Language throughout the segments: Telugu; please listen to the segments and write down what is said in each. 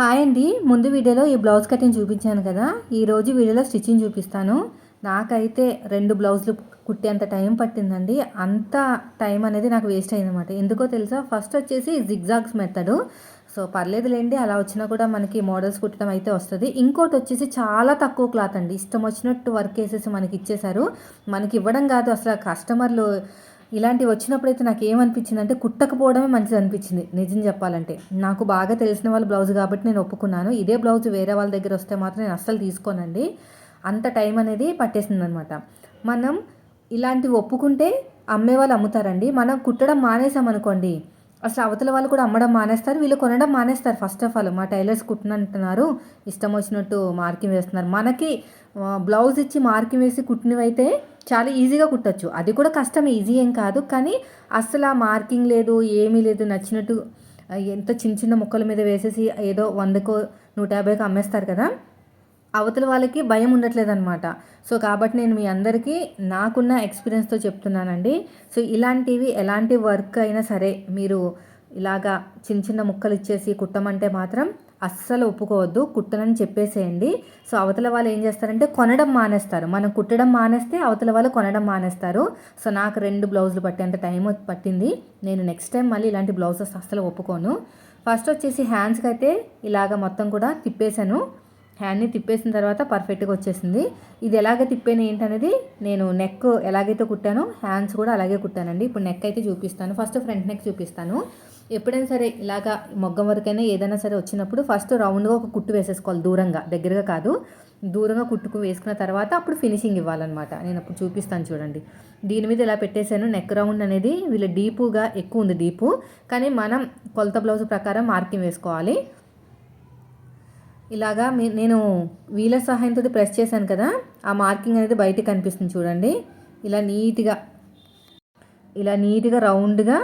హాయ్ అండి. ముందు వీడియోలో ఈ బ్లౌజ్ కటింగ్ చూపించాను కదా. ఈరోజు వీడియోలో స్టిచ్చింగ్ చూపిస్తాను. నాకైతే రెండు బ్లౌజులు కుట్టేంత టైం పట్టిందండి. అంత టైం అనేది నాకు వేస్ట్ అయిందన్నమాట. ఎందుకో తెలుసా? ఫస్ట్ వచ్చేసి జిగ్జాగ్స్ మెథడ్. సో పర్లేదులేండి. అలా వచ్చినా కూడా మనకి మోడల్స్ కుట్టడం అయితే వస్తుంది. ఇంకోటి వచ్చేసి చాలా తక్కువ క్లాత్ అండి. ఇష్టం వచ్చినట్టు వర్క్ వేసేసి మనకి ఇచ్చేశారు. మనకి ఇవ్వడం కాదు. అసలు కస్టమర్లు ఇలాంటివి వచ్చినప్పుడైతే నాకు ఏమనిపించింది అంటే కుట్టకపోవడమే మంచిది అనిపించింది నిజం చెప్పాలంటే. నాకు బాగా తెలిసిన వాళ్ళ బ్లౌజ్ కాబట్టి నేను ఒప్పుకున్నాను. ఇదే బ్లౌజ్ వేరే వాళ్ళ దగ్గర వస్తే మాత్రం నేను అస్సలు తీసుకోనండి. అంత టైం అనేది పట్టేసింది అనమాట మనం ఇలాంటివి ఒప్పుకుంటే అమ్మే వాళ్ళు అమ్ముతారండి. మనం కుట్టడం మానేసామనుకోండి అసలు అవతల వాళ్ళు కూడా అమ్మడం మానేస్తారు వీళ్ళు కొనడం మానేస్తారు ఫస్ట్ ఆఫ్ ఆల్ మా టైలర్స్ కుట్టినంటున్నారు ఇష్టం వచ్చినట్టు మార్కింగ్ వేస్తున్నారు. మనకి బ్లౌజ్ ఇచ్చి మార్కింగ్ వేసి కుట్టినవైతే చాలా ఈజీగా కుట్టచ్చు. అది కూడా కష్టం ఈజీ ఏం కాదు. కానీ అసలు ఆ మార్కింగ్ లేదు ఏమీ లేదు నచ్చినట్టు ఎంత చిన్న చిన్న ముక్కల మీద వేసేసి ఏదో వందకో నూట యాభైకి అమ్మేస్తారు కదా. అవతల వాళ్ళకి భయం ఉండట్లేదు అనమాట సో కాబట్టి నేను మీ అందరికీ నాకున్న ఎక్స్పీరియన్స్తో చెప్తున్నానండి. సో ఇలాంటివి ఎలాంటి వర్క్ అయినా సరే మీరు ఇలాగా చిన్న చిన్న ముక్కలు ఇచ్చేసి కుట్టమంటే మాత్రం అస్సలు ఒప్పుకోవద్దు. కుట్టనని చెప్పేసేయండి. సో అవతల వాళ్ళు ఏం చేస్తారంటే కొనడం మానేస్తారు. మనం కుట్టడం మానేస్తే అవతల వాళ్ళు కొనడం మానేస్తారు. సో నాకు రెండు బ్లౌజులు పట్టేంత టైం పట్టింది. నేను నెక్స్ట్ టైం మళ్ళీ ఇలాంటి బ్లౌజెస్ అస్సలు ఒప్పుకోను. ఫస్ట్ వచ్చేసి హ్యాండ్స్కి అయితే ఇలాగ మొత్తం కూడా తిప్పేశాను. హ్యాండ్ని తిప్పేసిన తర్వాత పర్ఫెక్ట్గా వచ్చేసింది. ఇది ఎలాగ తిప్పాను ఏంటనేది నేను నెక్ ఎలాగైతే కుట్టానో హ్యాండ్స్ కూడా అలాగే కుట్టానండి. ఇప్పుడు నెక్ అయితే చూపిస్తాను. ఫస్ట్ ఫ్రంట్ నెక్ చూపిస్తాను. ఎప్పుడైనా సరే ఇలాగా మొగ్గం వరకైనా ఏదైనా సరే వచ్చినప్పుడు ఫస్ట్ రౌండ్గా ఒక కుట్టు వేసేసుకోవాలి దూరంగా దగ్గరగా కాదు. దూరంగా కుట్టుకు వేసుకున్న తర్వాత అప్పుడు ఫినిషింగ్ ఇవ్వాలన్నమాట. నేను అప్పుడు చూపిస్తాను చూడండి. దీని మీద ఇలా పెట్టేశాను. నెక్ రౌండ్ అనేది వీళ్ళ డీపుగా ఎక్కువ ఉంది డీపు కానీ మనం కొలత బ్లౌజ్ ప్రకారం మార్కింగ్ వేసుకోవాలి. ఇలాగా మీ నేను వీల సహాయంతో ప్రెస్ చేశాను కదా ఆ మార్కింగ్ అనేది బయటకు కనిపిస్తుంది చూడండి. ఇలా నీట్గా ఇలా నీట్గా రౌండ్గా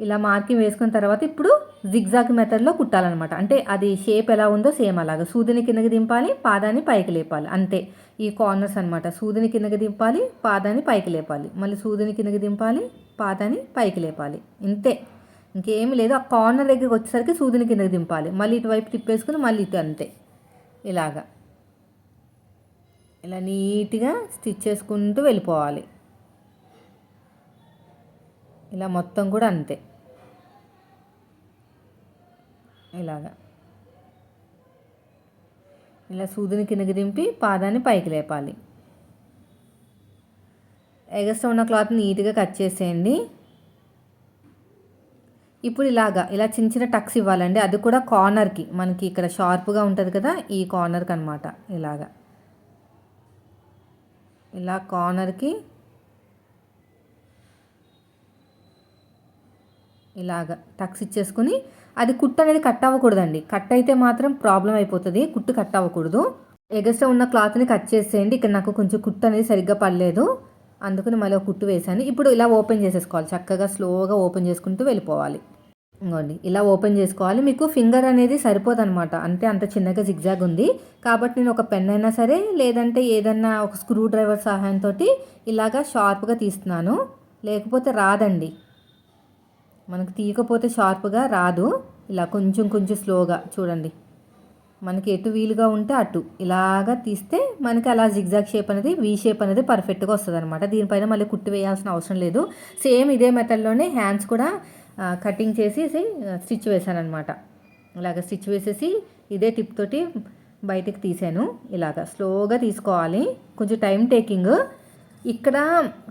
ఇలా మార్కింగ్ వేసుకున్న తర్వాత ఇప్పుడు జిగ్జాగ్ మెథడ్లో కుట్టాలన్నమాట. అంటే అది షేప్ ఎలా ఉందో సేమ్ అలాగా. సూదిని కిందకి దింపాలి పాదాన్ని పైకి లేపాలి. అంతే. ఈ కార్నర్స్ అనమాట సూదిని కిందకి దింపాలి పాదాన్ని పైకి లేపాలి. మళ్ళీ సూదిని కిందకి దింపాలి పాదాన్ని పైకి లేపాలి. ఇంతే. ఇంకేమి లేదు. ఆ కార్నర్ దగ్గరికి వచ్చేసరికి సూదిని కిందకి దింపాలి. మళ్ళీ ఇటువైపు తిప్పేసుకుని మళ్ళీ ఇటు అంతే. ఇలాగా. ఇలా నీట్గా స్టిచ్ చేసుకుంటూ వెళ్ళిపోవాలి. ఇలా మొత్తం కూడా అంతే. ఇలాగా. ఇలా సూదిని కిందకి దింపి పాదాన్ని పైకి లేపాలి. ఎగస్ట్రా ఉన్న క్లాత్ నీట్గా కట్ చేసేయండి. ఇప్పుడు ఇలాగా ఇలా చిన్న చిన్న టక్స్ ఇవ్వాలండి. అది కూడా కార్నర్కి మనకి ఇక్కడ షార్ప్గా ఉంటుంది కదా ఈ కార్నర్కి అనమాట ఇలాగా. ఇలా కార్నర్కి ఇలాగ టక్స్ ఇచ్చేసుకుని అది కుట్టు అనేది కట్ అవ్వకూడదండి. కట్ అయితే మాత్రం ప్రాబ్లం అయిపోతుంది. కుట్టు కట్ అవ్వకూడదు. ఎగస్ట్రా ఉన్న క్లాత్ని కట్ చేసేయండి. ఇక్కడ నాకు కొంచెం కుట్టు అనేది సరిగ్గా పడలేదు. అందుకని మళ్ళీ ఒక కుట్టు వేసాను ఇప్పుడు ఇలా ఓపెన్ చేసేసుకోవాలి. చక్కగా స్లోగా ఓపెన్ చేసుకుంటూ వెళ్ళిపోవాలి. ఇంకోండి ఇలా ఓపెన్ చేసుకోవాలి. మీకు ఫింగర్ అనేది సరిపోదనమాట. అంటే అంత చిన్నగా జిగ్జాగ్ ఉంది. కాబట్టి నేను ఒక పెన్ అయినా సరే లేదంటే ఏదన్నా ఒక స్క్రూ డ్రైవర్ సహాయంతో ఇలాగా షార్ప్గా తీస్తున్నాను. లేకపోతే రాదండి. మనకు తీయకపోతే షార్ప్గా రాదు. ఇలా కొంచెం కొంచెం స్లోగా చూడండి. మనకి ఎటు వీలుగా ఉంటే అటు. ఇలాగా తీస్తే మనకి అలా జిగ్జాగ్ షేప్ అనేది వీ షేప్ అనేది పర్ఫెక్ట్గా వస్తుంది అనమాట దీనిపైన మళ్ళీ కుట్టి వేయాల్సిన అవసరం లేదు. సేమ్ ఇదే మెథడ్లోనే హ్యాండ్స్ కూడా కటింగ్ చేసేసి స్టిచ్ వేసాను అనమాట ఇలాగ స్టిచ్ వేసేసి ఇదే టిప్ తోటి బయటికి తీసాను. ఇలాగ స్లోగా తీసుకోవాలి. కొంచెం టైం టేకింగ్ ఇక్కడ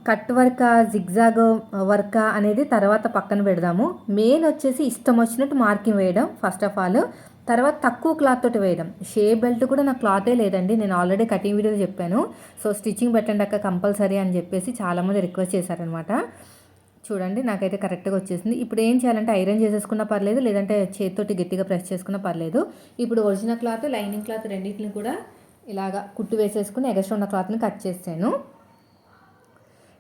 కట్ వర్క జిగ్జాగ్ వర్క అనేది తర్వాత పక్కన పెడదాము. మెయిన్ వచ్చేసి ఇష్టం వచ్చినట్టు మార్కింగ్ వేయడం ఫస్ట్ ఆఫ్ ఆల్ తర్వాత తక్కువ క్లాత్ తోటి వేయడం. షే బెల్ట్ కూడా నాకు క్లాతే లేదండి. నేను ఆల్రెడీ కటింగ్ వీడియోలో చెప్పాను. సో స్టిచ్చింగ్ పెట్టండి అక్క కంపల్సరీ అని చెప్పేసి చాలామంది రిక్వెస్ట్ చేశారనమాట చూడండి నాకైతే కరెక్ట్గా వచ్చేసింది. ఇప్పుడు ఏం చేయాలంటే ఐరన్ చేసేసుకున్నా పర్లేదు లేదంటే చేతితోటి గట్టిగా ప్రెస్ చేసుకున్నా పర్లేదు. ఇప్పుడు ఒరిజినల్ క్లాత్ లైనింగ్ క్లాత్ రెండింటిని కూడా ఇలాగా కుట్టు వేసేసుకుని ఎగస్ట్రా ఉన్న క్లాత్ని కట్ చేసాను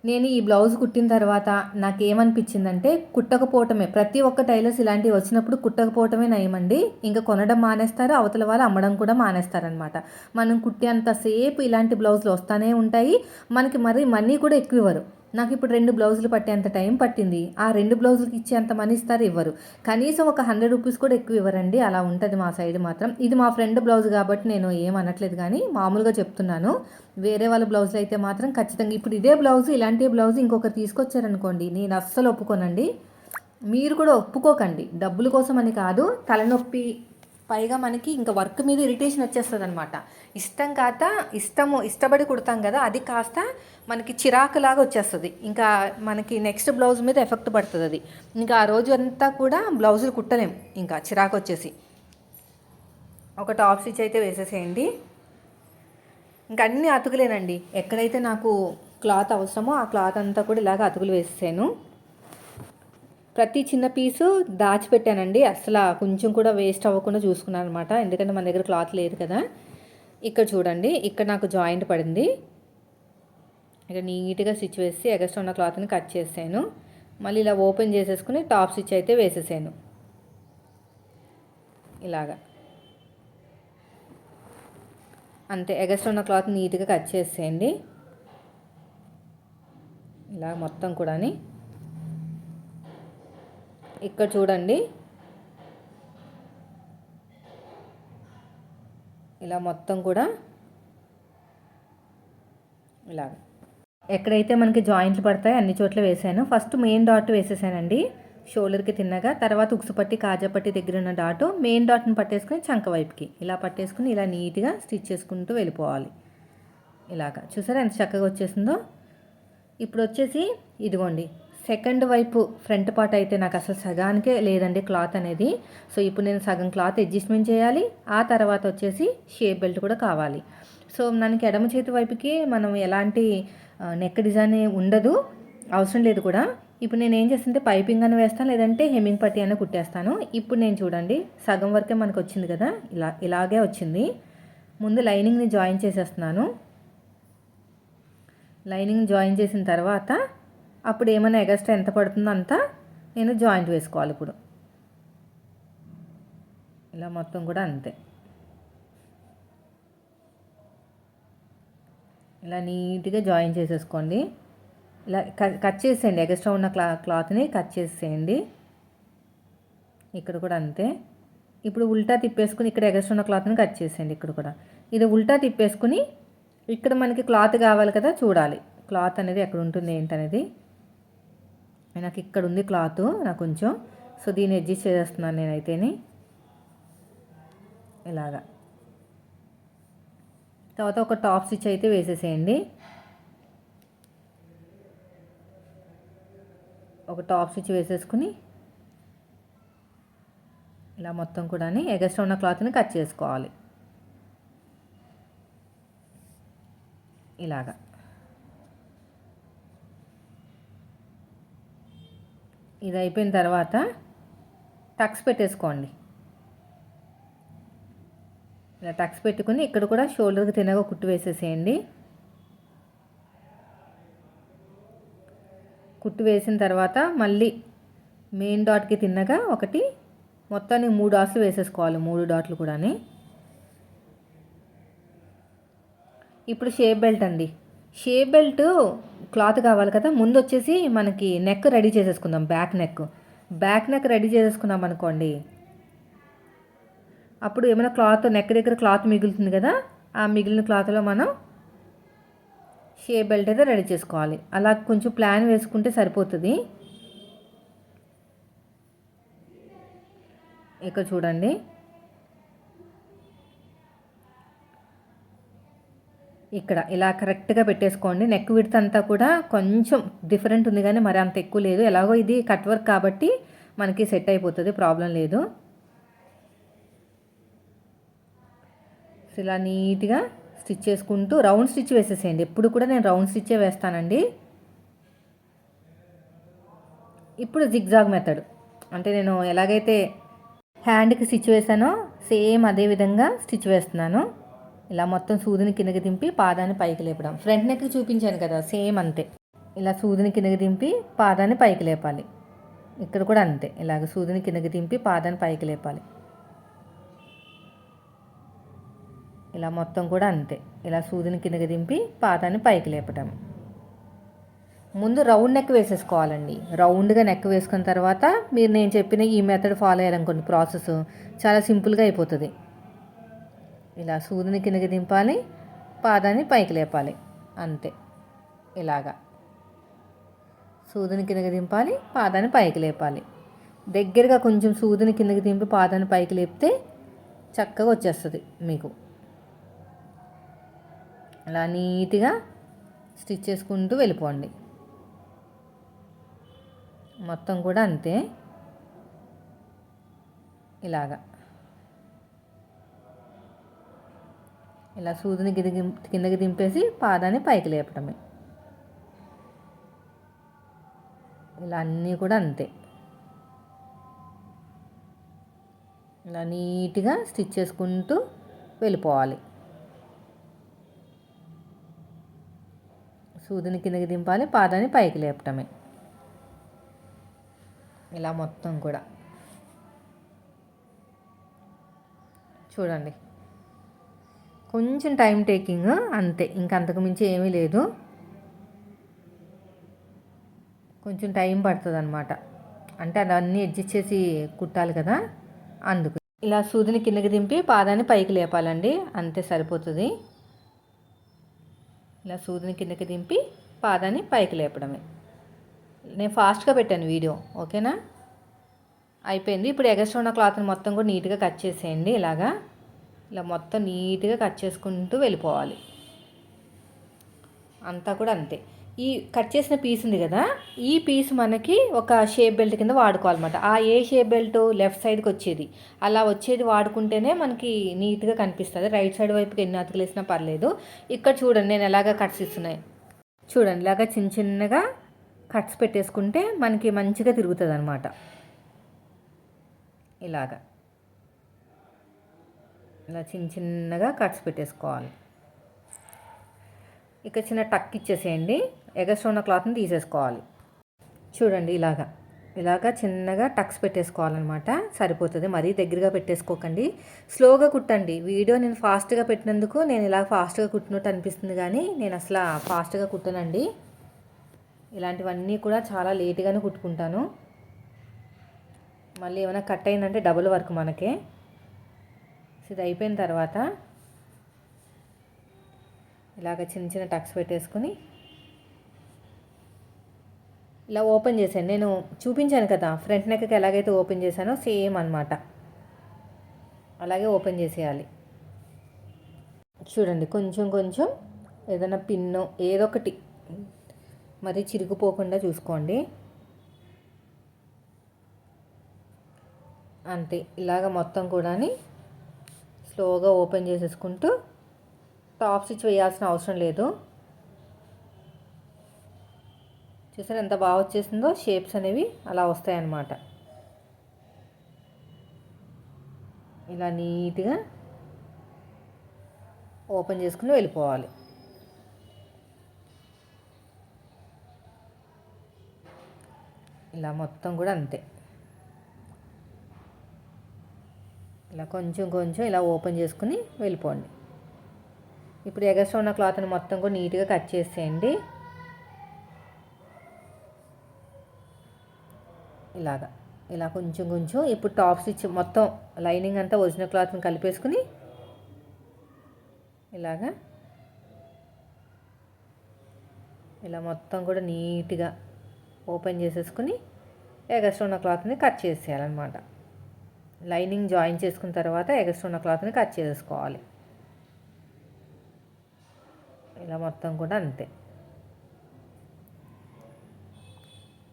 నేను ఈ బ్లౌజ్ కుట్టిన తర్వాత నాకు ఏమనిపించిందంటే కుట్టకపోవటమే. ప్రతి ఒక్క టైలర్స్ ఇలాంటివి వచ్చినప్పుడు కుట్టకపోవటమే నయమండి. ఇంకా కొనడం మానేస్తారు అవతల వాళ్ళు అమ్మడం కూడా మానేస్తారనమాట. మనం కుట్టేంతసేపు ఇలాంటి బ్లౌజులు వస్తూనే ఉంటాయి. మనకి మరి మనీ కూడా ఎక్కువ ఇవ్వరు. నాకు ఇప్పుడు రెండు బ్లౌజులు పట్టేంత టైం పట్టింది. ఆ రెండు బ్లౌజులకి ఇచ్చేంత మనీ ఇస్తారు ఇవ్వరు కనీసం ఒక హండ్రెడ్ రూపీస్ కూడా ఎక్కువ ఇవ్వరండి. అలా ఉంటుంది మా సైడ్ మాత్రం. ఇది మా ఫ్రెండ్ బ్లౌజ్ కాబట్టి నేను ఏం అనట్లేదు కానీ మామూలుగా చెప్తున్నాను. వేరే వాళ్ళ బ్లౌజులు అయితే మాత్రం ఖచ్చితంగా ఇప్పుడు ఇదే బ్లౌజ్ ఇలాంటి బ్లౌజ్ ఇంకొకరు తీసుకొచ్చారనుకోండి నేను అస్సలు ఒప్పుకోనండి. మీరు కూడా ఒప్పుకోకండి. డబ్బుల కోసం అని కాదు తలనొప్పి పైగా మనకి ఇంకా వర్క్ మీద ఇరిటేషన్ వచ్చేస్తుంది అనమాట ఇష్టం కాక ఇష్టము ఇష్టపడి కుడతాం కదా అది కాస్త మనకి చిరాకులాగా వచ్చేస్తుంది. ఇంకా మనకి నెక్స్ట్ బ్లౌజ్ మీద ఎఫెక్ట్ పడుతుంది అది ఇంకా ఆ రోజు అంతా కూడా బ్లౌజులు కుట్టలేం. ఇంకా చిరాకు వచ్చేసి. ఒక టాప్ స్టిచ్ అయితే వేసేసేయండి. ఇంకా అన్ని అతుకులేనండి. ఎక్కడైతే నాకు క్లాత్ అవసరమో ఆ క్లాత్ అంతా కూడా ఇలాగ అతుకులు వేసేసాను. ప్రతి చిన్న పీసు దాచిపెట్టానండి. అసలు కొంచెం కూడా వేస్ట్ అవ్వకుండా చూసుకున్నాను అనమాట ఎందుకంటే మన దగ్గర క్లాత్ లేదు కదా. ఇక్కడ చూడండి ఇక్కడ నాకు జాయింట్ పడింది. ఇక్కడ నీట్గా స్టిచ్ వేసి ఎగస్ట్రా ఉన్న క్లాత్ని కట్ చేసాను మళ్ళీ ఇలా ఓపెన్ చేసేసుకుని టాప్ స్టిచ్ అయితే వేసేసాను. ఇలాగా. అంతే ఎగస్ట్రా ఉన్న క్లాత్ నీట్గా కట్ చేసేయండి. ఇలా మొత్తం కూడాని. ఇక్కడ చూడండి. ఇలా మొత్తం కూడా ఇలా ఎక్కడైతే మనకి జాయింట్లు పడతాయో అన్ని చోట్ల వేసాను. ఫస్ట్ మెయిన్ డాట్ వేసేసానండి. షోల్డర్కి తిన్నగా తర్వాత ఉక్సుపట్టి కాజాపట్టి దగ్గర ఉన్న డాట్ మెయిన్ డాట్ని పట్టేసుకుని చంక వైపుకి. ఇలా పట్టేసుకుని ఇలా నీట్గా స్టిచ్ చేసుకుంటూ వెళ్ళిపోవాలి. ఇలాగా. చూసారా ఎంత చక్కగా వచ్చేసిందో? ఇప్పుడు వచ్చేసి ఇదిగోండి. సెకండ్ వైపు ఫ్రంట్ పార్ట్ అయితే నాకు అసలు సగానికే లేదండి క్లాత్ అనేది. సో ఇప్పుడు నేను సగం క్లాత్ అడ్జస్ట్మెంట్ చేయాలి. ఆ తర్వాత వచ్చేసి షేప్ బెల్ట్ కూడా కావాలి. సో మనకి ఎడమ చేతి వైపుకి మనం ఎలాంటి నెక్ డిజైన్ ఉండదు అవసరం లేదు కూడా. ఇప్పుడు నేను ఏం చేస్తుంటే పైపింగ్ అని వేస్తాను లేదంటే హెమ్మింగ్ పట్టి అని కుట్టేస్తాను. ఇప్పుడు నేను చూడండి సగం వరకే మనకు వచ్చింది కదా ఇలా ఇలాగే వచ్చింది. ముందు లైనింగ్ని జాయిన్ చేసేస్తున్నాను. లైనింగ్ జాయిన్ చేసిన తర్వాత అప్పుడు ఏమైనా ఎగస్ట్రా ఎంత పడుతుందో అంతా నేను జాయింట్ వేసుకోవాలి ఇప్పుడు. ఇలా మొత్తం కూడా అంతే. ఇలా నీట్గా జాయిన్ చేసేసుకోండి. ఇలా కట్ చేసేయండి. ఎగస్ట్రా ఉన్న క్లా క్లాత్ని కట్ చేసేయండి. ఇక్కడ కూడా అంతే. ఇప్పుడు ఉల్టా తిప్పేసుకుని ఇక్కడ ఎగస్ట్రా ఉన్న క్లాత్ని కట్ చేసేయండి ఇక్కడ కూడా. ఇది ఉల్టా తిప్పేసుకుని ఇక్కడ మనకి క్లాత్ కావాలి కదా చూడాలి. క్లాత్ అనేది ఎక్కడ ఉంటుంది ఏంటనేది. నాకు ఇక్కడ ఉంది క్లాత్ నాకు కొంచెం. సో దీన్ని అడ్జస్ట్ చేసేస్తున్నాను నేనైతేని. ఇలాగా. తర్వాత ఒక టాప్ స్టిచ్ అయితే వేసేసేయండి. ఒక టాప్ స్టిచ్ వేసేసుకుని ఇలా మొత్తం కూడా ఎగస్ట్రా ఉన్న క్లాత్ని కట్ చేసుకోవాలి. ఇలాగా. ఇది అయిపోయిన తర్వాత టక్స్ పెట్టేసుకోండి. ఇలా టక్స్ పెట్టుకుని ఇక్కడ కూడా షోల్డర్కి తినగా కుట్టు వేసేసేయండి. కుట్టు వేసిన తర్వాత మళ్ళీ మెయిన్ డాట్కి తిన్నగా ఒకటి మొత్తానికి మూడు డాట్స్ వేసేసుకోవాలి మూడు డాట్లు కూడా ఇప్పుడు షేప్ బెల్ట్ అండి. షేప్ బెల్ట్ క్లాత్ కావాలి కదా. ముందు వచ్చేసి మనకి నెక్ రెడీ చేసేసుకుందాం. Back neck. Back neck ready చేసేసుకున్నాం అనుకోండి. అప్పుడు ఏమైనా క్లాత్ నెక్ దగ్గర క్లాత్ మిగులుతుంది కదా. ఆ మిగిలిన క్లాత్లో మనం షేప్ బెల్ట్ అయితే రెడీ చేసుకోవాలి. అలా కొంచెం ప్లాన్ వేసుకుంటే సరిపోతుంది. ఇక్కడ చూడండి. ఇక్కడ ఇలా కరెక్ట్గా పెట్టేసుకోండి. నెక్ విడత అంతా కూడా కొంచెం డిఫరెంట్ ఉంది కానీ మరి అంత ఎక్కువ లేదు. ఎలాగో ఇది కట్ వర్క్ కాబట్టి మనకి సెట్ అయిపోతుంది ప్రాబ్లం లేదు. ఇలా నీట్గా స్టిచ్ చేసుకుంటూ రౌండ్ స్టిచ్ వేసేసేయండి. ఎప్పుడు కూడా నేను రౌండ్ స్టిచ్చే వేస్తానండి. ఇప్పుడు జిగ్జాగ్ మెథడ్. అంటే నేను ఎలాగైతే హ్యాండ్కి స్టిచ్ వేసానో సేమ్ అదే విధంగా స్టిచ్ వేస్తున్నాను. ఇలా మొత్తం సూదిని కిందకి దింపి పాదాన్ని పైకి లేపడం. ఫ్రంట్ నెక్ చూపించాను కదా సేమ్ అంతే. ఇలా సూదిని కిందకి దింపి పాదాన్ని పైకి లేపాలి. ఇక్కడ కూడా అంతే. ఇలాగ సూదిని కిందకి దింపి పాదాన్ని పైకి లేపాలి. ఇలా మొత్తం కూడా అంతే. ఇలా సూదిని కిందకి దింపి పాదాన్ని పైకి లేపటం. ముందు రౌండ్ నెక్ వేసేసుకోవాలండి. రౌండ్గా నెక్ వేసుకున్న తర్వాత మీరు నేను చెప్పిన ఈ మెథడ్ ఫాలో అయ్యారనుకోండి ప్రాసెస్ చాలా సింపుల్గా అయిపోతుంది. ఇలా సూదిని కిందకి దింపాలి పాదాన్ని పైకి లేపాలి. అంతే. ఇలాగా. సూదిని కిందకి దింపాలి పాదాన్ని పైకి లేపాలి. దగ్గరగా కొంచెం సూదిని కిందకి దింపి పాదాన్ని పైకి లేపితే చక్కగా వచ్చేస్తుంది మీకు. అలా నీట్గా స్టిచ్ చేసుకుంటూ వెళ్ళిపోండి. మొత్తం కూడా అంతే. ఇలాగా. ఇలా సూదిని కిందకి కిందకి దింపేసి పాదాన్ని పైకి లేపడమే. ఇలా అన్నీ కూడా అంతే. ఇలా నీట్గా స్టిచ్ చేసుకుంటూ వెళ్ళిపోవాలి. సూదిని కిందకి దింపాలి పాదాన్ని పైకి లేపటమే ఇలా మొత్తం కూడా. చూడండి. కొంచెం టైం టేకింగ్ అంతే. ఇంక అంతకు మించి ఏమీ లేదు. కొంచెం టైం పడుతుంది అనమాట అంటే అదన్నీ అడ్జస్ట్ చేసి కుట్టాలి కదా అందుకు. ఇలా సూదిని కిందకి దింపి పాదాన్ని పైకి లేపాలండి. అంతే సరిపోతుంది. ఇలా సూదిని కిందకి దింపి పాదాన్ని పైకి లేపడమే. నేను ఫాస్ట్గా పెట్టాను వీడియో ఓకేనా? అయిపోయింది. ఇప్పుడు ఎగస్ట్రా ఉన్న క్లాత్ని మొత్తం కూడా నీట్గా కట్ చేసేయండి ఇలాగా. ఇలా మొత్తం నీట్గా కట్ చేసుకుంటూ వెళ్ళిపోవాలి. అంతా కూడా అంతే. ఈ కట్ చేసిన పీస్ ఉంది కదా ఈ పీస్ మనకి ఒక షేప్ బెల్ట్ కింద వాడుకోవాలన్నమాట. ఆ ఏ షేప్ బెల్ట్ లెఫ్ట్ సైడ్కి వచ్చేది అలా వచ్చేది వాడుకుంటేనే మనకి నీట్గా కనిపిస్తుంది. రైట్ సైడ్ వైపుకి ఎన్ని అతుకులు వేసినా పర్లేదు. ఇక్కడ చూడండి నేను ఎలాగ కట్స్ ఇస్తున్నాయి. చూడండి ఇలాగ చిన్న చిన్నగా కట్స్ పెట్టేసుకుంటే మనకి మంచిగా తిరుగుతుంది అనమాట ఇలాగా. ఇలా చిన్న చిన్నగా కట్స్ పెట్టేసుకోవాలి. ఇక చిన్న టక్ ఇచ్చేసేయండి. ఎగస్ట్రా ఉన్న క్లాత్ని తీసేసుకోవాలి. చూడండి ఇలాగా. ఇలాగా చిన్నగా టక్స్ పెట్టేసుకోవాలన్నమాట. సరిపోతుంది. మరీ దగ్గరగా పెట్టేసుకోకండి. స్లోగా కుట్టండి. వీడియో నేను ఫాస్ట్గా పెట్టినందుకు నేను ఇలా ఫాస్ట్గా కుట్టినట్టు అనిపిస్తుంది కానీ నేను అసలు ఫాస్ట్గా కుట్టనండి. ఇలాంటివన్నీ కూడా చాలా లేట్గానే కుట్టుకుంటాను. మళ్ళీ ఏమైనా కట్ అయిందంటే డబుల్ వర్క్ మనకే. ఇది అయిపోయిన తర్వాత ఇలాగ చిన్న చిన్న టక్స్ పెట్టేసుకుని ఇలా ఓపెన్ చేశాను. నేను చూపించాను కదా ఫ్రంట్ నెక్కి ఎలాగైతే ఓపెన్ చేశానో సేమ్ అనమాట అలాగే ఓపెన్ చేసేయాలి. చూడండి కొంచెం కొంచెం ఏదైనా పిన్ను ఏదో ఒకటి మరి చిరిగిపోకుండా చూసుకోండి. అంతే ఇలాగ మొత్తం కూడా స్లోగా ఓపెన్ చేసేసుకుంటూ టాప్ స్టిచ్ వేయాల్సిన అవసరం లేదు. చూసారు ఎంత బాగా వచ్చేసిందో? షేప్స్ అనేవి అలా వస్తాయన్నమాట. ఇలా నీట్గా ఓపెన్ చేసుకుని వెళ్ళిపోవాలి. ఇలా మొత్తం కూడా అంతే. ఇలా కొంచెం కొంచెం ఇలా ఓపెన్ చేసుకుని వెళ్ళిపోండి. ఇప్పుడు ఎగస్ట్రా ఉన్న క్లాత్ని మొత్తం కూడా నీట్గా కట్ చేసేయండి. ఇలాగా ఇలా కొంచెం కొంచెం ఇప్పుడు టాప్ స్టిచ్ మొత్తం లైనింగ్ అంతా ఒరిజినల్ క్లాత్ని కలిపేసుకుని ఇలాగా ఇలా మొత్తం కూడా నీట్గా ఓపెన్ చేసేసుకుని ఎగస్ట్రా ఉన్న క్లాత్ని కట్ చేసేయాలన్నమాట. లైనింగ్ జాయిన్ చేసుకున్న తర్వాత ఎగస్ట్రా ఉన్న క్లాత్ని కట్ చేసుకోవాలి. ఇలా మొత్తం కూడా అంతే.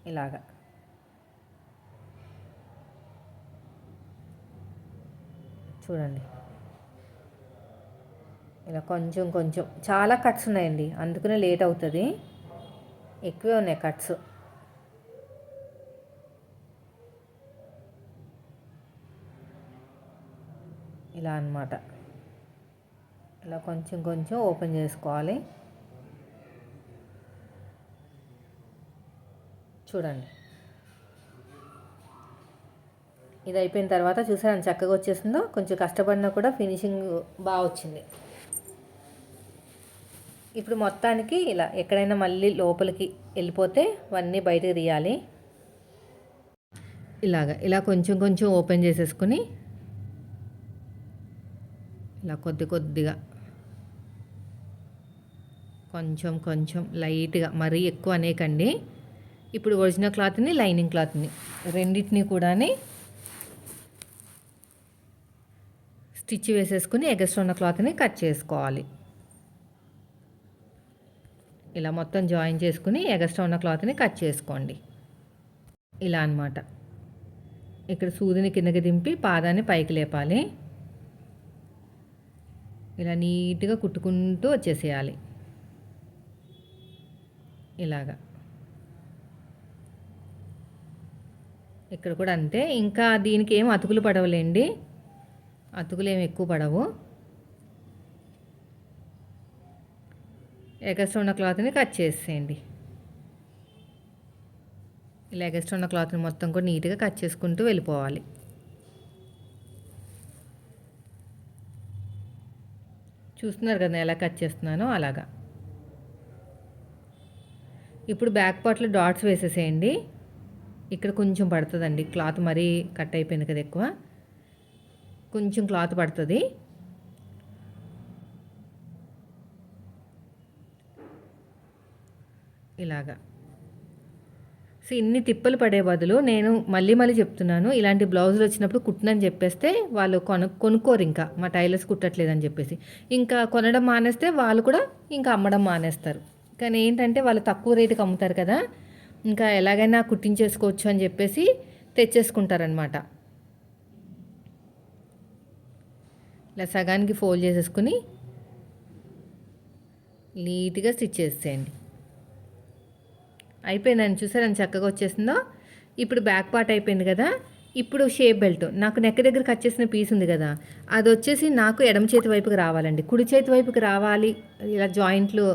ఇలాగా. చూడండి. ఇలా కొంచెం కొంచెం. చాలా కట్స్ ఉన్నాయండి. అందుకనే లేట్ అవుతుంది. ఎక్కువే ఉన్నాయి కట్స్. ఇలా అన్నమాట. ఇలా కొంచెం కొంచెం ఓపెన్ చేసుకోవాలి. చూడండి. ఇది అయిపోయిన తర్వాత చూసారా చక్కగా వచ్చేసిందో? కొంచెం కష్టపడినా కూడా ఫినిషింగ్ బాగా వచ్చింది. ఇప్పుడు మొత్తానికి ఇలా ఎక్కడైనా మళ్ళీ లోపలికి వెళ్ళిపోతే అవన్నీ బయటకు తీయాలి. ఇలాగ ఇలా కొంచెం కొంచెం ఓపెన్ చేసేసుకుని ఇలా కొద్ది కొద్దిగా. కొంచెం కొంచెం లైట్గా మరీ ఎక్కువ అనేకండి. ఇప్పుడు ఒరిజినల్ క్లాత్ని లైనింగ్ క్లాత్ని రెండింటిని కూడా స్టిచ్ వేసేసుకుని ఎగస్ట్ ఉన్న క్లాత్ని కట్ చేసుకోవాలి. ఇలా మొత్తం జాయిన్ చేసుకుని ఎగస్ట్ ఉన్న క్లాత్ని కట్ చేసుకోండి. ఇలా అనమాట ఇక్కడ సూదిని కిందకి దింపి పాదాన్ని పైకి లేపాలి. ఇలా నీట్గా కుట్టుకుంటూ వచ్చేసేయాలి. ఇలాగా. ఇక్కడ కూడా అంతే. ఇంకా దీనికి ఏం అతుకులు పడవలేండి. అతుకులు ఏమి ఎక్కువ పడవు. ఎగస్ట్ ఉన్న క్లాత్ని కట్ చేసేయండి. ఇలా ఎగస్ట్ ఉన్న క్లాత్ని మొత్తం కూడా నీట్గా కట్ చేసుకుంటూ వెళ్ళిపోవాలి. చూస్తున్నారు కదా ఎలా కట్ చేస్తున్నానో అలాగా. ఇప్పుడు బ్యాక్ పార్ట్లో డాట్స్ వేసేసేయండి. ఇక్కడ కొంచెం పడుతుందండి క్లాత్ మరీ కట్ అయిపోయింది కదా ఎక్కువ. కొంచెం క్లాత్ పడుతుంది. ఇలాగా. సో ఇన్ని తిప్పలు పడే బదులు నేను మళ్ళీ మళ్ళీ చెప్తున్నాను ఇలాంటి బ్లౌజులు వచ్చినప్పుడు కుట్టనని చెప్పేస్తే వాళ్ళు కొను కొనుక్కోరు ఇంకా మా టైలర్స్ కుట్టట్లేదని చెప్పేసి. ఇంకా కొనడం మానేస్తే వాళ్ళు కూడా ఇంకా అమ్మడం మానేస్తారు. కానీ ఏంటంటే వాళ్ళు తక్కువ రేటుకి అమ్ముతారు కదా ఇంకా ఎలాగైనా కుట్టించేసుకోవచ్చు అని చెప్పేసి తెచ్చేసుకుంటారనమాట ఇలా సగానికి ఫోల్డ్ చేసేసుకుని నీట్గా స్టిచ్ చేసేయండి. అయిపోయిందని చూసారని చక్కగా వచ్చేసిందో? ఇప్పుడు బ్యాక్ పార్ట్ అయిపోయింది కదా? ఇప్పుడు షేప్ బెల్ట్. నాకు నెక్ దగ్గర కట్ చేసిన పీస్ ఉంది కదా? అది వచ్చేసి నాకు ఎడమ చేతి వైపుకి రావాలండి. కుడి చేతి వైపుకి రావాలి. ఇలా జాయింట్లు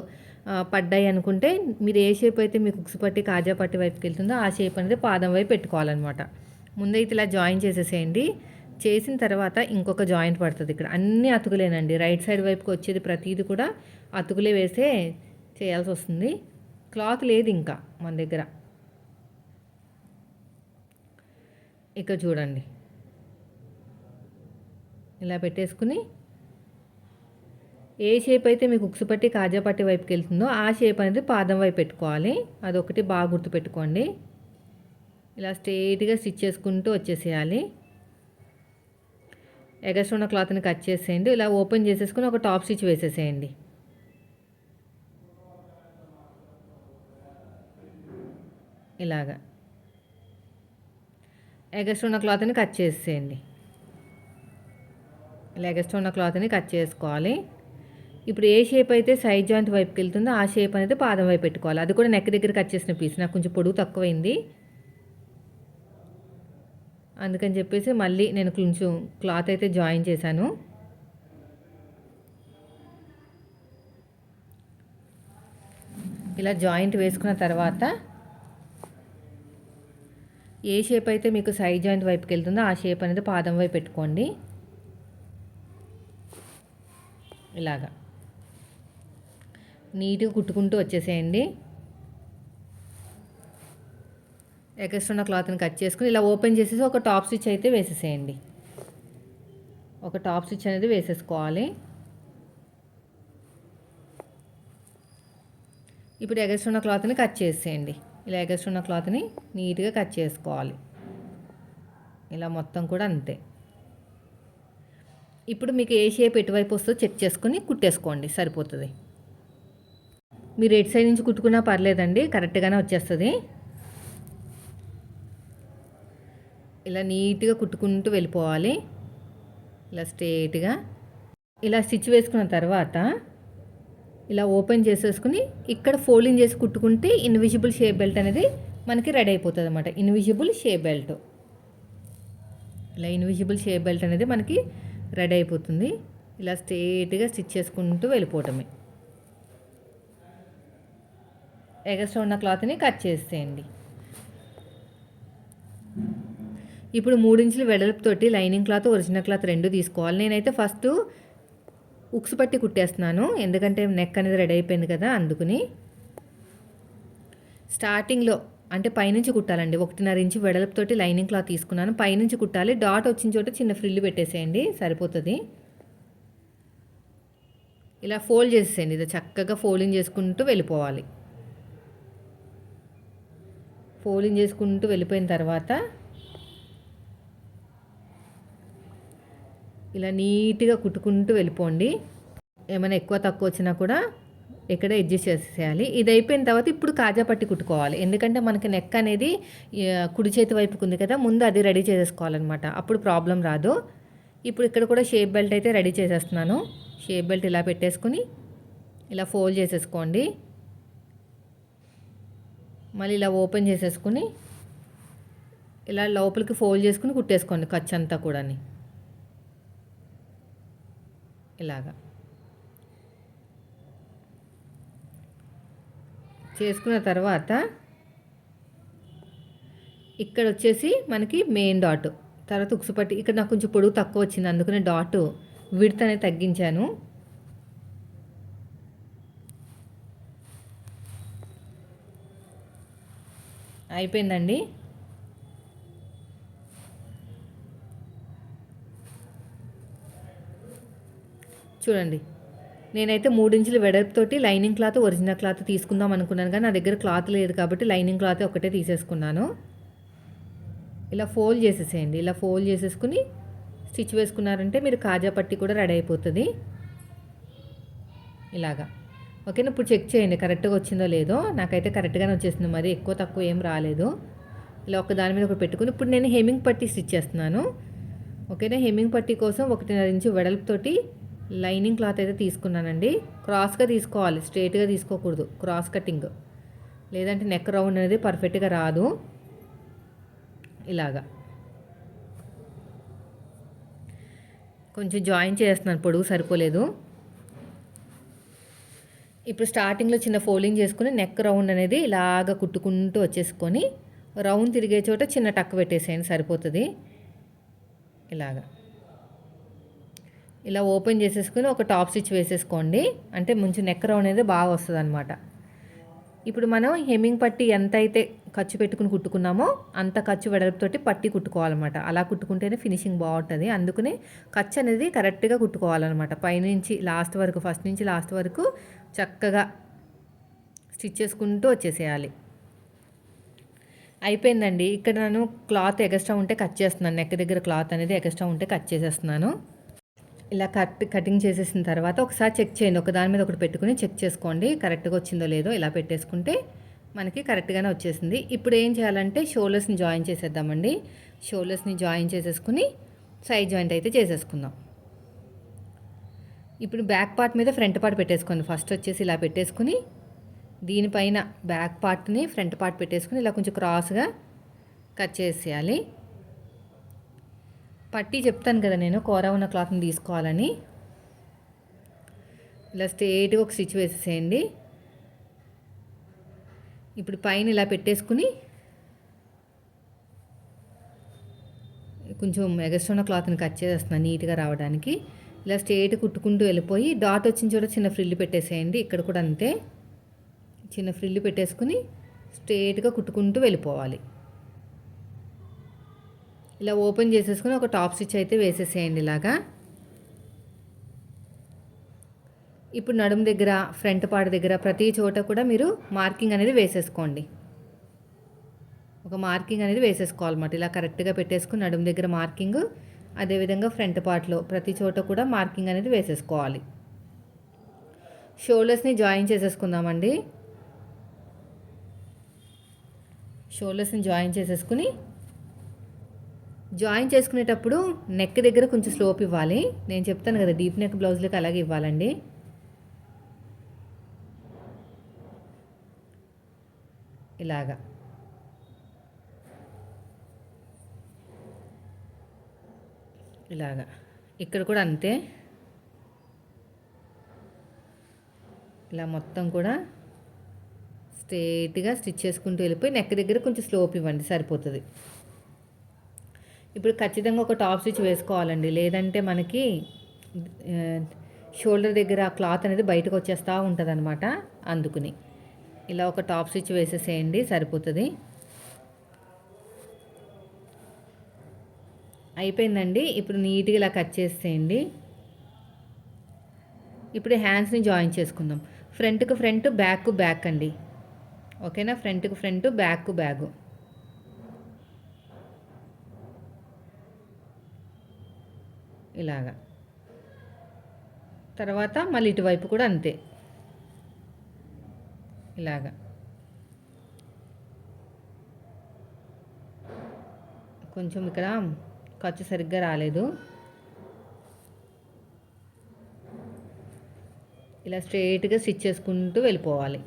పడ్డాయి అనుకుంటే మీరు ఏ షేప్ అయితే మీకు ఉక్సు పట్టి కాజా పట్టి వైపుకి వెళ్తుందో ఆ షేప్ అనేది పాదం వైపు పెట్టుకోవాలన్నమాట. ముందైతే ఇలా జాయిన్ చేసేసేయండి. చేసిన తర్వాత ఇంకొక జాయింట్ పడుతుంది ఇక్కడ. అన్నీ అతుకులేనండి. రైట్ సైడ్ వైపుకి వచ్చేది ప్రతిదీ కూడా అతుకులే వేసే చేయాల్సి వస్తుంది. క్లాత్ లేదు ఇంకా మన దగ్గర. ఇక చూడండి. ఇలా పెట్టేసుకుని ఏ షేప్ అయితే మీకు ఉక్సు పట్టి కాజా పట్టి వైపుకి వెళ్తుందో ఆ షేప్ అనేది పాదం వైపు పెట్టుకోవాలి. అదొకటి బాగా గుర్తుపెట్టుకోండి ఇలా స్ట్రేట్గా స్టిచ్ చేసుకుంటూ వచ్చేసేయాలి. ఎగస్ట్ ఉన్న క్లాత్ని కట్ చేసేయండి. ఇలా ఓపెన్ చేసేసుకుని ఒక టాప్ స్టిచ్ వేసేసేయండి. ఇలాగా. ఎగస్ట్ ఉన్న క్లాత్ని కట్ చేసేయండి. ఇలా ఎగస్ట్ ఉన్న క్లాత్ని కట్ చేసుకోవాలి. ఇప్పుడు ఏ షేప్ అయితే సైడ్ జాయింట్ వైపుకి వెళ్తుందో ఆ షేప్ అనేది పాదం వైపు పెట్టుకోవాలి. అది కూడా నెక్ దగ్గర కట్ చేసిన పీస్ నాకు కొంచెం పొడుగు తక్కువైంది. అందుకని చెప్పేసి మళ్ళీ నేను కొంచెం క్లాత్ అయితే జాయిన్ చేశాను. ఇలా జాయింట్ వేసుకున్న తర్వాత ఏ షేప్ అయితే మీకు సైడ్ జాయింట్ వైపుకి వెళ్తుందో ఆ షేప్ అనేది పాదం వైపు పెట్టుకోండి. ఇలాగా. నీట్గా కుట్టుకుంటూ వచ్చేసేయండి. ఎక్స్ట్రా ఉన్న క్లాత్ని కట్ చేసుకుని ఇలా ఓపెన్ చేసేసి ఒక టాప్ స్టిచ్ అయితే వేసేసేయండి. ఒక టాప్ స్టిచ్ అనేది వేసేసుకోవాలి. ఇప్పుడు ఎగస్ట్ ఉన్న క్లాత్ని కట్ చేసేయండి. ఇలా ఎగస్ట్ ఉన్న క్లాత్ని నీట్గా కట్ చేసుకోవాలి. ఇలా మొత్తం కూడా అంతే. ఇప్పుడు మీకు ఏ షేప్ ఎటువైపు వస్తుందో చెక్ చేసుకుని కుట్టేసుకోండి సరిపోతుంది. మీరు ఎటు సైడ్ నుంచి కుట్టుకున్నా పర్లేదండి కరెక్ట్గానే వచ్చేస్తుంది. ఇలా నీట్గా కుట్టుకుంటూ వెళ్ళిపోవాలి. ఇలా స్ట్రేట్గా ఇలా స్టిచ్ వేసుకున్న తర్వాత ఇలా ఓపెన్ చేసేసుకుని ఇక్కడ ఫోల్డింగ్ చేసి కుట్టుకుంటే ఇన్విజిబుల్ షేప్ బెల్ట్ అనేది మనకి రెడీ అయిపోతుంది అనమాట ఇన్విజిబుల్ షేప్ బెల్ట్. ఇలా ఇన్విజిబుల్ షేప్ బెల్ట్ అనేది మనకి రెడీ అయిపోతుంది. ఇలా స్ట్రేట్గా స్టిచ్ చేసుకుంటూ వెళ్ళిపోవటమే. ఎగస్ట్రా ఉన్న క్లాత్ని కట్ చేసేయండి. ఇప్పుడు మూడించులు వెడల్పుతోటి లైనింగ్ క్లాత్ ఒరిజినల్ క్లాత్ రెండు తీసుకోవాలి. నేనైతే ఫస్ట్ ఉక్స్ పట్టి కుట్టేస్తున్నాను. ఎందుకంటే నెక్ అనేది రెడీ అయిపోయింది కదా అందుకుని. స్టార్టింగ్లో అంటే పైనుంచి కుట్టాలండి. ఒకటిన్నర ఇంచు వెడల్పుతోటి లైనింగ్ క్లాత్ తీసుకున్నాను. పైనుంచి కుట్టాలి. డాట్ వచ్చిన చోట చిన్న ఫ్రిల్లు పెట్టేసేయండి. సరిపోతుంది. ఇలా ఫోల్డ్ చేసేయండి ఇది చక్కగా ఫోల్డింగ్ చేసుకుంటూ వెళ్ళిపోవాలి. ఫోల్డింగ్ చేసుకుంటూ వెళ్ళిపోయిన తర్వాత ఇలా నీట్గా కుట్టుకుంటూ వెళ్ళిపోండి. ఏమైనా ఎక్కువ తక్కువ వచ్చినా కూడా ఇక్కడ అడ్జస్ట్ చేసేయాలి ఇది అయిపోయిన తర్వాత ఇప్పుడు కాజా పట్టి కుట్టుకోవాలి. ఎందుకంటే మనకి నెక్ అనేది కుడి చేతి వైపుకు ఉంది కదా ముందు అది రెడీ చేసేసుకోవాలన్నమాట. అప్పుడు ప్రాబ్లం రాదు. ఇప్పుడు ఇక్కడ కూడా షేప్ బెల్ట్ అయితే రెడీ చేసేస్తున్నాను. షేప్ బెల్ట్ ఇలా పెట్టేసుకుని ఇలా ఫోల్డ్ చేసేసుకోండి. మళ్ళీ ఇలా ఓపెన్ చేసేసుకుని ఇలా లోపలికి ఫోల్డ్ చేసుకుని కుట్టేసుకోండి ఖర్చు అంతా కూడా ఇలాగా. చేసుకున్న తర్వాత ఇక్కడ వచ్చేసి మనకి మెయిన్ డాట్ తర్వాత ఉక్సుపట్టి ఇక్కడ నాకు కొంచెం పొడుగు తక్కువ వచ్చింది అందుకనే డాట్ విడత అనేది తగ్గించాను. అయిపోయిందండి. చూడండి. నేనైతే మూడించులు వెడల్పుతోటి లైనింగ్ క్లాత్ ఒరిజినల్ క్లాత్ తీసుకుందాం అనుకున్నాను కానీ నా దగ్గర క్లాత్ లేదు కాబట్టి లైనింగ్ క్లాత్ ఒకటే తీసేసుకున్నాను. ఇలా ఫోల్డ్ చేసేసేయండి. ఇలా ఫోల్డ్ చేసేసుకుని స్టిచ్ వేసుకున్నారంటే మీరు కాజా పట్టి కూడా రెడీ అయిపోతుంది. ఇలాగా. ఓకేనా ఇప్పుడు చెక్ చేయండి కరెక్ట్గా వచ్చిందో లేదో. నాకైతే కరెక్ట్గానే వచ్చేసింది. మరి ఎక్కువ తక్కువ ఏం రాలేదు. ఇలా ఒక దాని మీద ఒకటి పెట్టుకుని ఇప్పుడు నేను హెమ్మింగ్ పట్టి స్టిచ్ చేస్తున్నాను. ఓకేనా హెమ్మింగ్ పట్టి కోసం ఒకటిన్నర ఇంచు వెడల్పుతోటి లైనింగ్ క్లాత్ అయితే తీసుకున్నానండి. క్రాస్గా తీసుకోవాలి స్ట్రైట్గా తీసుకోకూడదు. Cross cutting. లేదంటే నెక్ రౌండ్ అనేది పర్ఫెక్ట్గా రాదు. ఇలాగా. కొంచెం జాయిన్ చేస్తున్నాను పొడుగు సరిపోలేదు. ఇప్పుడు స్టార్టింగ్లో చిన్న ఫోల్డింగ్ చేసుకుని నెక్ రౌండ్ అనేది ఇలాగ కుట్టుకుంటూ వచ్చేసుకొని రౌండ్ తిరిగే చోట చిన్న టక్ పెట్టేసేయండి సరిపోతుంది. ఇలాగా. ఇలా ఓపెన్ చేసేసుకుని ఒక టాప్ స్టిచ్ వేసేసుకోండి. అంటే ముంచు నెక్ అనేది బాగా వస్తుంది అనమాట ఇప్పుడు మనం హెమ్మింగ్ పట్టి ఎంత అయితే ఖర్చు పెట్టుకుని కుట్టుకున్నామో అంత ఖర్చు వెడల్పుతోటి పట్టి కుట్టుకోవాలన్నమాట. అలా కుట్టుకుంటేనే ఫినిషింగ్ బాగుంటుంది. అందుకనే ఖర్చు అనేది కరెక్ట్గా కుట్టుకోవాలన్నమాట. పైనుంచి లాస్ట్ వరకు ఫస్ట్ నుంచి లాస్ట్ వరకు చక్కగా స్టిచ్ చేసుకుంటూ వచ్చేసేయాలి. అయిపోయిందండి. ఇక్కడ నేను క్లాత్ ఎగస్ట్రా ఉంటే కట్ చేస్తున్నాను. నెక్ దగ్గర క్లాత్ అనేది ఎగస్ట్రా ఉంటే కట్ చేసేస్తున్నాను. ఇలా కట్ కటింగ్ చేసేసిన తర్వాత ఒకసారి చెక్ చేయండి. ఒక దాని మీద ఒకటి పెట్టుకుని చెక్ చేసుకోండి. కరెక్ట్గా వచ్చిందో లేదో ఇలా పెట్టేసుకుంటే మనకి కరెక్ట్గానే వచ్చేసింది. ఇప్పుడు ఏం చేయాలంటే షోల్డర్స్ని జాయిన్ చేసేద్దామండి. షోల్డర్స్ని జాయిన్ చేసేసుకుని సైడ్ జాయింట్ అయితే చేసేసుకుందాం. ఇప్పుడు బ్యాక్ పార్ట్ మీద ఫ్రంట్ పార్ట్ పెట్టేసుకోండి. ఫస్ట్ వచ్చేసి ఇలా పెట్టేసుకుని దీనిపైన బ్యాక్ పార్ట్ని ఫ్రంట్ పార్ట్ పెట్టేసుకుని ఇలా కొంచెం క్రాస్గా కట్ చేసేయాలి. పట్టి చెప్తాను కదా నేను కూర ఉన్న క్లాత్ని తీసుకోవాలని. ఇలా స్ట్రేట్గా ఒక స్టిచ్ వేసేసేయండి. ఇప్పుడు పైన ఇలా పెట్టేసుకుని కొంచెం ఎగస్ట్రా క్లాత్ని కట్ చేసేస్తున్నాను నీట్గా రావడానికి. ఇలా స్ట్రేట్ కుట్టుకుంటూ వెళ్ళిపోయి డాట్ వచ్చిన చోట చిన్న ఫ్రిల్లు పెట్టేసేయండి ఇక్కడ కూడా అంతే. చిన్న ఫ్రిల్లు పెట్టేసుకుని స్ట్రేట్గా కుట్టుకుంటూ వెళ్ళిపోవాలి. ఇలా ఓపెన్ చేసేసుకుని ఒక టాప్ స్టిచ్ అయితే వేసేసేయండి ఇలాగా. ఇప్పుడు నడుము దగ్గర ఫ్రంట్ పార్ట్ దగ్గర ప్రతి చోట కూడా మీరు మార్కింగ్ అనేది వేసేసుకోండి. ఒక మార్కింగ్ అనేది వేసేసుకోవాలన్నమాట ఇలా కరెక్ట్గా పెట్టేసుకుని నడుము దగ్గర మార్కింగ్ అదేవిధంగా ఫ్రంట్ పార్ట్లో ప్రతి చోట కూడా మార్కింగ్ అనేది వేసేసుకోవాలి. షోల్డర్స్ని జాయిన్ చేసేసుకుందామండి. షోల్డర్స్ని జాయిన్ చేసేసుకుని జాయిన్ చేసుకునేటప్పుడు నెక్ దగ్గర కొంచెం స్లోప్ ఇవ్వాలి. నేను చెప్తాను కదా డీప్ నెక్ బ్లౌజ్లకు అలాగే ఇవ్వాలండి. ఇలాగా. ఇలాగా. ఇక్కడ కూడా అంతే. ఇలా మొత్తం కూడా స్ట్రేట్గా స్టిచ్ చేసుకుంటూ వెళ్ళిపోయి నెక్ దగ్గర కొంచెం స్లోప్ ఇవ్వండి సరిపోతుంది. ఇప్పుడు ఖచ్చితంగా ఒక టాప్ స్టిచ్ వేసుకోవాలండి. లేదంటే మనకి షోల్డర్ దగ్గర ఆ క్లాత్ అనేది బయటకు వచ్చేస్తూ ఉంటుంది అనమాట అందుకుని. ఇలా ఒక టాప్ స్టిచ్ వేసేసేయండి సరిపోతుంది. అయిపోయిందండి. ఇప్పుడు నీట్గా ఇలా కట్ చేసేయండి ఇప్పుడు హ్యాండ్స్ని జాయిన్ చేసుకుందాం. ఫ్రంట్కు ఫ్రంట్ బ్యాక్ బ్యాక్ అండి. ఓకేనా ఫ్రంట్కు ఫ్రంట్ బ్యాక్ బ్యాగు ఇలాగా. తర్వాత మళ్ళీ ఇటువైపు కూడా అంతే. ఇలాగా. కొంచెం ఇక్కడ ఖర్చు సరిగ్గా రాలేదు. ఇలా స్ట్రైట్గా స్టిచ్ చేసుకుంటూ వెళ్ళిపోవాలి.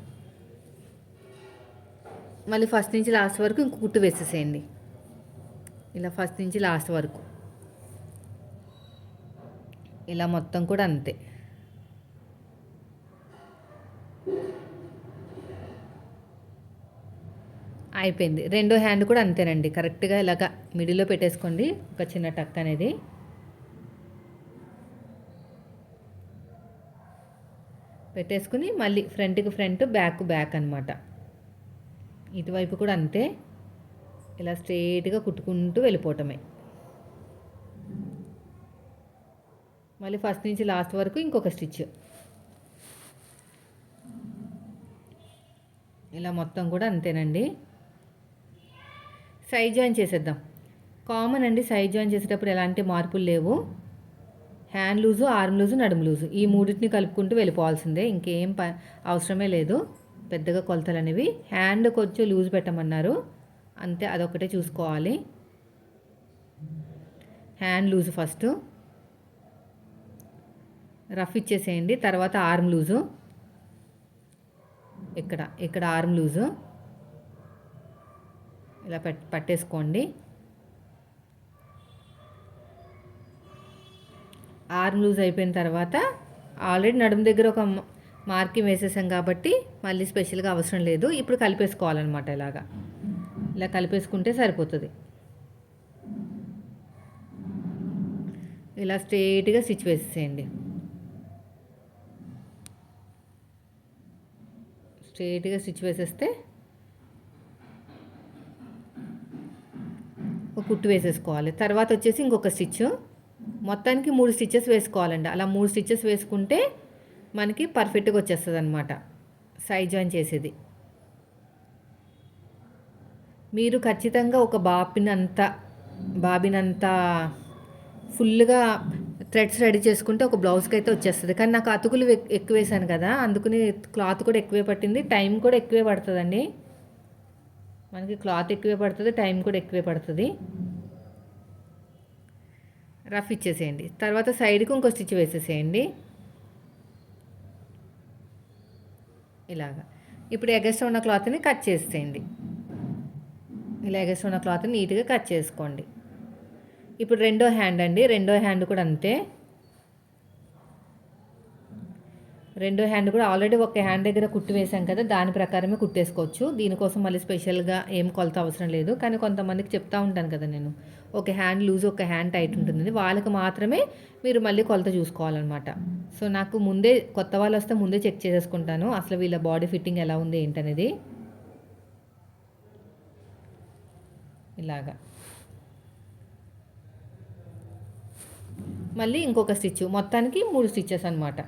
మళ్ళీ ఫస్ట్ నుంచి లాస్ట్ వరకు ఇంక కుట్టు వేసేసేయండి. ఇలా ఫస్ట్ నుంచి లాస్ట్ వరకు. ఇలా మొత్తం కూడా అంతే. అయిపోయింది. రెండో హ్యాండ్ కూడా అంతేనండి. కరెక్ట్గా ఇలాగ మిడిల్లో పెట్టేసుకోండి. ఒక చిన్న టక్ అనేది. పెట్టేసుకుని మళ్ళీ ఫ్రంట్కి ఫ్రంట్ బ్యాక్ బ్యాక్ అనమాట ఇటువైపు కూడా అంతే. ఇలా స్ట్రైట్గా కుట్టుకుంటూ వెళ్ళిపోవటమే. మళ్ళీ ఫస్ట్ నుంచి లాస్ట్ వరకు ఇంకొక స్టిచ్. ఇలా మొత్తం కూడా అంతేనండి. సైడ్ జాయిన్ చేసేద్దాం. కామన్ అండి సైడ్ జాయిన్ చేసేటప్పుడు ఎలాంటి మార్పులు లేవు. హ్యాండ్ లూజు ఆర్మ్ లూజు నడుము లూజు. ఈ మూడింటిని కలుపుకుంటూ వెళ్ళిపోవాల్సిందే. ఇంకేం ప అవసరమే లేదు. పెద్దగా కొలతలు అనేవి. హ్యాండ్ కొంచెం లూజ్ పెట్టమన్నారు. అంతే అదొకటే చూసుకోవాలి. Hand loose first. రఫ్ ఇచ్చేసేయండి. తర్వాత ఆర్మ్ లూజు. ఇక్కడ ఇక్కడ ఆర్మ్ లూజు. ఇలా పెట్ పట్టేసుకోండి. ఆర్మ్ లూజ్ అయిపోయిన తర్వాత ఆల్రెడీ నడుము దగ్గర ఒక మార్కింగ్ వేసేసాం కాబట్టి మళ్ళీ స్పెషల్గా అవసరం లేదు. ఇప్పుడు కలిపేసుకోవాలన్నమాట ఇలాగా. ఇలా కలిపేసుకుంటే సరిపోతుంది. ఇలా స్ట్రేట్గా స్టిచ్ వేసేసేయండి. స్ట్రేట్గా స్టిచ్ వేసేస్తే ఒక కుట్టు వేసేసుకోవాలి. తర్వాత వచ్చేసి ఇంకొక స్టిచ్ మొత్తానికి మూడు స్టిచ్చెస్ వేసుకోవాలండి. అలా మూడు స్టిచ్చెస్ వేసుకుంటే మనకి పర్ఫెక్ట్గా వచ్చేస్తుంది అనమాట సైడ్ జాయిన్ చేసేది. మీరు ఖచ్చితంగా ఒక బాబినంత బాబినంత ఫుల్గా థ్రెడ్స్ రెడీ చేసుకుంటే ఒక బ్లౌజ్కి అయితే వచ్చేస్తుంది. కానీ నాకు అతుకులు ఎక్కువ వేసాను కదా అందుకని క్లాత్ కూడా ఎక్కువే పట్టింది. టైం కూడా ఎక్కువే పడుతుందండి. మనకి క్లాత్ ఎక్కువే పడుతుంది టైం కూడా ఎక్కువే పడుతుంది. రఫ్ ఇచ్చేసేయండి. తర్వాత సైడ్కి ఇంకో స్టిచ్ వేసేసేయండి. ఇలాగా. ఇప్పుడు ఎగస్ట్ ఉన్న క్లాత్ని కట్ చేసేయండి. ఇలా ఎగస్ట్ ఉన్న క్లాత్ని నీట్గా కట్ చేసుకోండి. ఇప్పుడు రెండో హ్యాండ్ అండి. రెండో హ్యాండ్ కూడా అంతే. రెండో హ్యాండ్ కూడా ఆల్రెడీ ఒక హ్యాండ్ దగ్గర కుట్టి వేసాం కదా దాని ప్రకారమే కుట్టేసుకోవచ్చు. దీనికోసం మళ్ళీ స్పెషల్గా ఏం కొలత అవసరం లేదు. కానీ కొంతమందికి చెప్తా ఉంటాను కదా నేను. ఒక హ్యాండ్ లూజ్ ఒక హ్యాండ్ టైట్ ఉంటుంది వాళ్ళకి మాత్రమే మీరు మళ్ళీ కొలత చూసుకోవాలన్నమాట. సో నాకు ముందే కొత్త వాళ్ళు వస్తే ముందే చెక్ చేసేసుకుంటాను. అసలు వీళ్ళ బాడీ ఫిట్టింగ్ ఎలా ఉంది ఏంటనేది. ఇలాగా. మళ్ళీ ఇంకొక స్టిచ్. మొత్తానికి మూడు స్టిచ్చెస్ అనమాట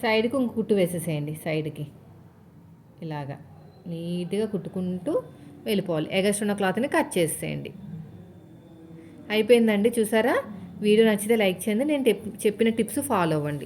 సైడ్కి ఇంక కుట్టు వేసేసేయండి సైడ్కి. ఇలాగా నీట్గా కుట్టుకుంటూ వెళ్ళిపోవాలి. ఎగస్ట్ ఉన్న క్లాత్ని కట్ చేసేయండి అయిపోయిందండి చూసారా? వీడియో నచ్చితే లైక్ చేయండి నేను చెప్పిన టిప్స్ ఫాలో అవ్వండి.